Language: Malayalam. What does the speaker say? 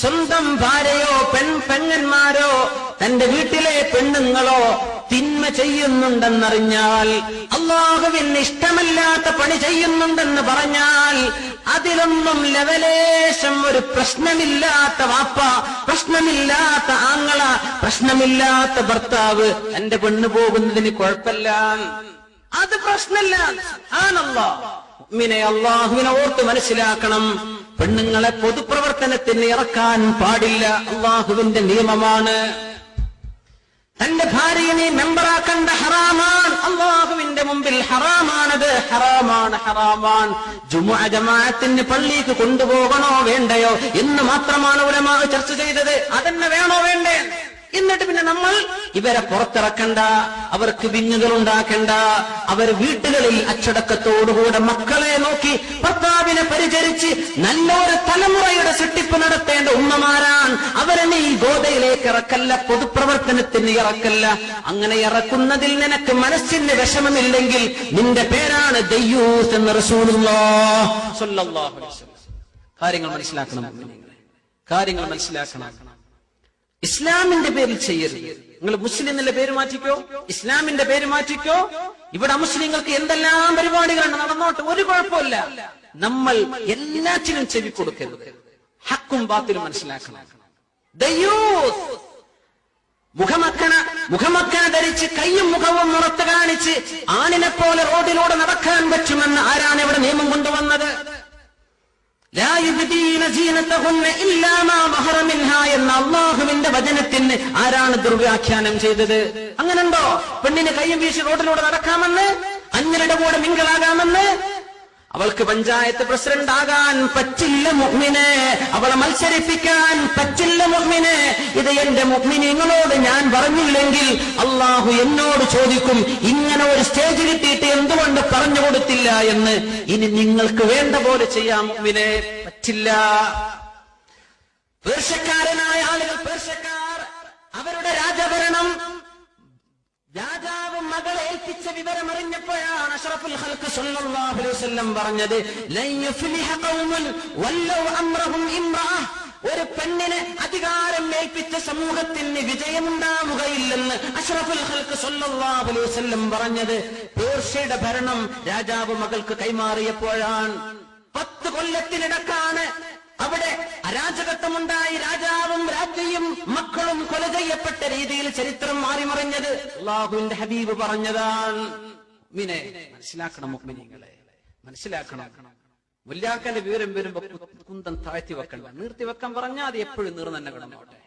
സ്വന്തം ഭാര്യയോ പെൺ പെങ്ങന്മാരോ തന്റെ വീട്ടിലെ പെണ്ണുങ്ങളോ തിന്മ ചെയ്യുന്നുണ്ടെന്നറിഞ്ഞാൽ അള്ളാഹുവിന് ഇഷ്ടമല്ലാത്ത പണി ചെയ്യുന്നുണ്ടെന്ന് പറഞ്ഞാൽ അതിലൊന്നും ലവലേശം ഒരു പ്രശ്നമില്ലാത്ത വാപ്പ പ്രശ്നമില്ലാത്ത ആങ്ങള പ്രശ്നമില്ലാത്ത ഭർത്താവ് എന്റെ പെണ്ണു പോകുന്നതിന് കുഴപ്പമില്ല. അത് പ്രശ്നമില്ല. ആണല്ലോ മിനെ അള്ളാഹുവിനെ ഓർത്ത് മനസ്സിലാക്കണം. പെണ്ണുങ്ങളെ പൊതുപ്രവർത്തനത്തിന് ഇറക്കാൻ പാടില്ല. അള്ളാഹുവിന്റെ നിയമമാണ്. തന്റെ ഭാര്യയെ നീ മെമ്പറാക്കേണ്ട ഹറാമാണ്. അള്ളാഹുവിന്റെ മുമ്പിൽ ഹറാമാണത്. ഹറാമാണ് ഹറാമാൻ. ജുമുഅ ജമാഅത്തിന് പള്ളിക്ക് കൊണ്ടുപോകണോ വേണ്ടയോ എന്ന് മാത്രമാണ് ഉലമാ ചർച്ച ചെയ്തത്. അതെന്നെ വേണോ വേണ്ടേ? എന്നിട്ട് പിന്നെ നമ്മൾ ഇവരെ പുറത്തിറക്കണ്ട അവർക്ക് വിഞ്ഞുകൾ ഉണ്ടാക്കണ്ട അവർ വീട്ടുകളിൽ അച്ചടക്കത്തോടുകൂടെ മക്കളെ നോക്കി ഭർത്താവിനെ പരിചരിച്ച് നല്ലൊരു തലമുറയുടെ സൃഷ്ടിപ്പ് നടത്തേണ്ട ഉമ്മമാരാണ്. അവരെ ഈ ഗോതയിലേക്ക് ഇറക്കല്ല പൊതുപ്രവർത്തനത്തിന് ഇറക്കല്ല. അങ്ങനെ ഇറക്കുന്നതിൽ നിനക്ക് മനസ്സിന് വിഷമമില്ലെങ്കിൽ നിന്റെ പേരാണ് ദയ്യൂസ് എന്ന്. കാര്യങ്ങൾ മനസ്സിലാക്കണം. കാര്യങ്ങൾ മനസ്സിലാക്കണം. ഇസ്ലാമിന്റെ പേരിൽ ചെയ്യരുത്. നിങ്ങൾ മുസ്ലിമിന്റെ പേര് മാറ്റിക്കോ? ഇസ്ലാമിന്റെ പേര് മാറ്റിക്കോ? ഇവിടെ മുസ്ലിങ്ങൾക്ക് എന്തെല്ലാം പരിപാടികളാണ് നടന്നോട്ടെ ഒരു കുഴപ്പമില്ല. നമ്മൾ എല്ലാറ്റിനും ചെവി കൊടുക്കരുത്. ഹക്കും ബാത്തിലും മനസ്സിലാക്കണം. മുഖമക്കണ മുഖമക്കണ ധരിച്ച് കയ്യും മുഖവും മുറത്ത് കാണിച്ച് ആണിനെ പോലെ റോഡിലൂടെ നടക്കാൻ പറ്റുമെന്ന് ആരാണ് ഇവിടെ നിയമം കൊണ്ടുവന്നത്? എന്ന അള്ളാഹുവിന്റെ വചനത്തിന് ആരാണ് ദുർവ്യാഖ്യാനം ചെയ്തത്? അങ്ങനെണ്ടോ പെണ്ണിന് കയ്യും വീശി റോഡിലൂടെ നടക്കാമെന്ന് അന്യരുടെ കൂടെ മിങ്കിളാകാമെന്ന്? അവൾക്ക് പഞ്ചായത്ത് പ്രസിഡന്റ് ആകാൻ പറ്റില്ല മുഗ്മിനെ. അവളെ മത്സരിപ്പിക്കാൻ പറ്റില്ല മുഗ്മിനെ. ഇത് എന്റെ മുഗ്മിനിങ്ങളോട് ഞാൻ പറഞ്ഞില്ലെങ്കിൽ അള്ളാഹു എന്നോട് ചോദിക്കും ഇങ്ങനെ ഒരു സ്റ്റേജ് കിട്ടിയിട്ട് എന്തുകൊണ്ട് പറഞ്ഞു കൊടുത്തില്ല എന്ന്. ഇനി നിങ്ങൾക്ക് വേണ്ട പോലെ ചെയ്യാം മുഗ്മിനെ. പറ്റില്ല. പേർഷക്കാരനായ ആളുകൾ പേർഷ്യക്കാർ ഏൽപ്പിച്ച വിവരം അറിഞ്ഞപ്പോഴാണ് അഷ്റഫുൽ ഖൽഖ് സല്ലല്ലാഹു അലൈഹി വസല്ലം പറഞ്ഞത് ലൻ യുഫ്ലിഹ ഖൗമുൻ വല്ലൗ അംറഹും ഇംറഅ ഒരു പെണ്ണിനെ അധികാരം ഏൽപ്പിച്ച സമൂഹത്തിന് വിജയമുണ്ടാവുകയില്ലെന്ന് അഷ്റഫുൽ ഖൽഖ് സല്ലല്ലാഹു അലൈഹി വസല്ലം പറഞ്ഞത്. പേർഷ്യയുടെ ഭരണം രാജാവ് മകൾക്ക് കൈമാറിയപ്പോഴാണ്. പത്ത് കൊല്ലത്തിനിടക്കാണ് അവിടെ അരാജകത്വമുണ്ടായി രാജാവും മക്കളും കൊല ചെയ്യപ്പെട്ട രീതിയിൽ ചരിത്രം മാറിമറിഞ്ഞത് അള്ളാഹുവിന്റെ ഹബീബ് പറഞ്ഞതാണ്. മിനെ മനസ്സിലാക്കണം മുഗ്മിനിങ്ങളെ മനസ്സിലാക്കണം. മുല്ലാക്കന്റെ വിവരം വരുമ്പോ കുന്തം താഴ്ത്തി വെക്കണം. നീർത്തി വെക്കാൻ പറഞ്ഞാൽ അത് എപ്പോഴും നീർന്നെ കിടന്നോട്ടെ.